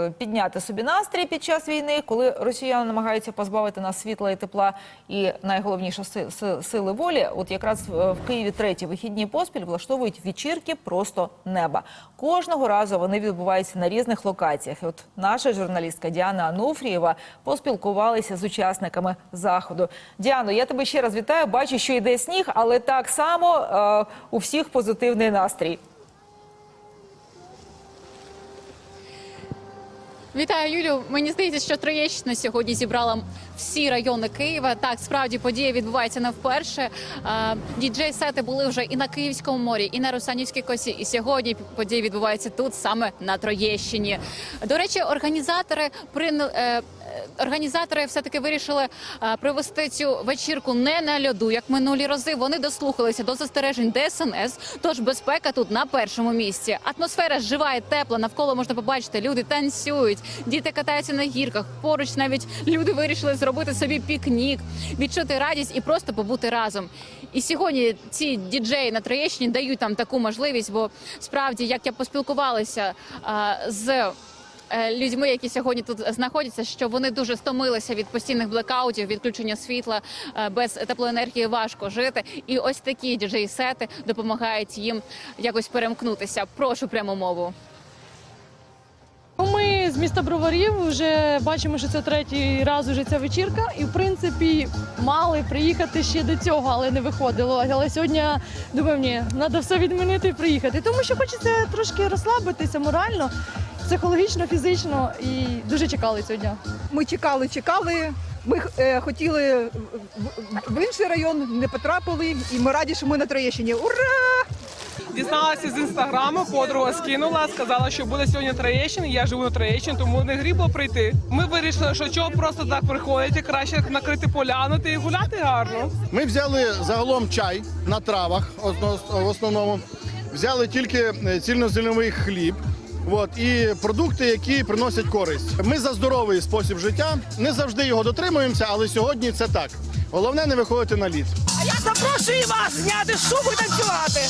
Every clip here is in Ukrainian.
е, підняти собі настрій під час війни, коли росіяни намагаються позбавити нас світла і тепла, і найголовніше си- си- сили волі. От якраз в Києві треті вихідні поспіль влаштовують вечірки просто неба. Кожного разу вони відбуваються на різних локаціях. І от наша журналістка Діана Ануфрієва поспілкувалася з учасниками заходу. Діано, я тебе ще раз вітаю. Бачу, що йде сніг, але так само е, у всіх позитивний настрій. Вітаю, Юлю. Мені здається, що Троєщина сьогодні зібрала всі райони Києва. Так, справді подія відбувається не вперше. Е, Діджей-сети були вже і на Київському морі, і на Русанівській косі. І сьогодні подія відбувається тут, саме на Троєщині. До речі, організатори при Організатори все таки вирішили е, провести цю вечірку не на льоду, як минулі рази. Вони дослухалися до застережень ДСНС. Тож безпека тут на першому місці. Атмосфера жива і тепла. Навколо можна побачити, люди танцюють, діти катаються на гірках. Поруч навіть люди вирішили зробити собі пікнік, відчути радість і просто побути разом. І сьогодні ці діджеї на Троєщині дають там таку можливість, бо справді, як я поспілкувалася е, з людьми, які сьогодні тут знаходяться, що вони дуже стомилися від постійних блекаутів, відключення світла е, без теплоенергії важко жити. І ось такі діджей-сети допомагають їм якось перемкнутися. Прошу пряму мову. Ми з міста Броварів вже бачимо, що це третій раз уже ця вечірка, і в принципі мали приїхати ще до цього, але не виходило. Але сьогодні думаю, ні, треба все відмінити і приїхати. Тому що хочеться трошки розслабитися морально, психологічно, фізично і дуже чекали цього дня. Ми чекали, чекали. Ми е, хотіли в- інший район, не потрапили, і ми раді, що ми на Троєщині. Ура! Дізналася з інстаграму, подруга скинула, сказала, що буде сьогодні Троєщина. Я живу на Троєщині, тому не гріб було прийти. Ми вирішили, що чого просто так приходити, краще накрити поляну та і гуляти гарно. Ми взяли загалом чай на травах в основному. Взяли тільки е, цільнозерновий хліб. От, і продукти, які приносять користь. Ми за здоровий спосіб життя. Не завжди його дотримуємося, але сьогодні це так. Головне не виходити на лід. А я запрошую вас зняти шубу і танцювати.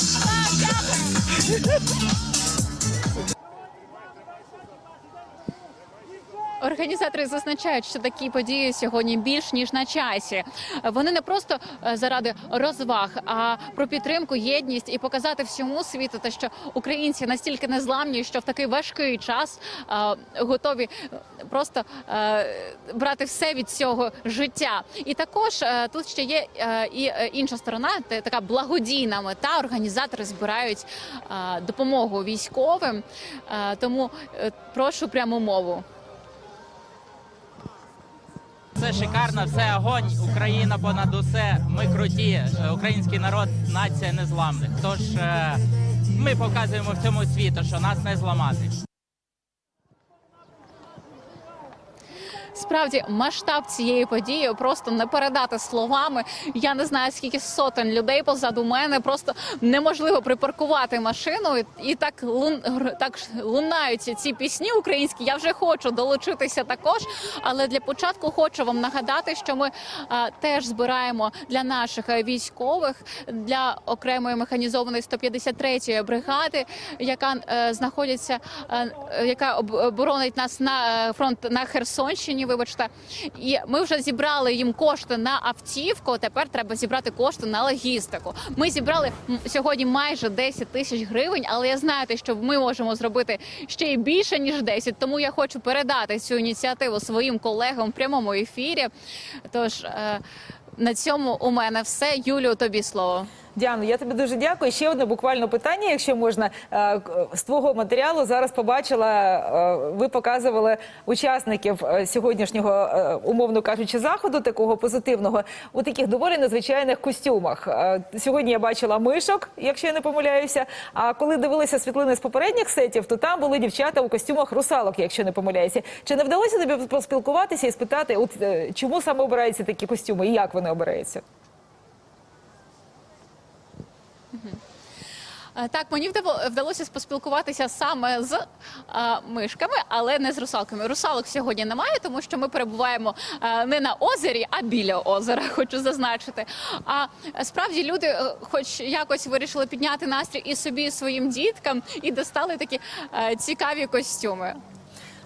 Організатори зазначають, що такі події сьогодні більш ніж на часі. Вони не просто е, заради розваг, а про підтримку, єдність і показати всьому світу, те, що українці настільки незламні, що в такий важкий час е, готові е, просто е, брати все від цього життя. І також е, тут ще є е, і інша сторона, така благодійна мета. Організатори збирають е, допомогу військовим. Е, Тому прошу пряму мову. Все шикарно, все огонь. Україна понад усе. Ми круті. Е, Український народ нація незламних. Тож е, ми показуємо всьому світу, що нас не зламати. Справді масштаб цієї події просто не передати словами. Я не знаю скільки сотень людей позаду мене. Просто неможливо припаркувати машину і, так лун так лунають ці пісні українські. Я вже хочу долучитися також. Але для початку хочу вам нагадати, що ми а, теж збираємо для наших військових для окремої механізованої 153-ї бригади, яка е, знаходиться, е, яка оборонить нас на е, фронт на Херсонщині. Вибачте, і ми вже зібрали їм кошти на автівку. Тепер треба зібрати кошти на логістику. Ми зібрали сьогодні майже 10 тисяч гривень, але я знаю, що ми можемо зробити ще й більше ніж 10, Тому я хочу передати цю ініціативу своїм колегам в прямому ефірі. Тож е, на цьому у мене все. Юлю, тобі слово. Діано, я тобі дуже дякую. Ще одне буквально питання, якщо можна. Е, З твого матеріалу зараз побачила, е, ви показували учасників е, сьогоднішнього, умовно кажучи, заходу, такого позитивного, у таких доволі незвичайних костюмах. Сьогодні я бачила мишок, якщо я не помиляюся. А коли дивилися світлини з попередніх сетів, то там були дівчата у костюмах русалок, якщо не помиляюся. Чи не вдалося тобі поспілкуватися і спитати, от чому саме обираються такі костюми і як вони обираються? Так, мені вдалося поспілкуватися саме з а, мишками, але не з русалками. Русалок сьогодні немає, тому що ми перебуваємо а, не на озері, а біля озера. Хочу зазначити. А е, справді люди, е, хоч якось вирішили підняти настрій і собі, і своїм діткам, і достали такі а, цікаві костюми.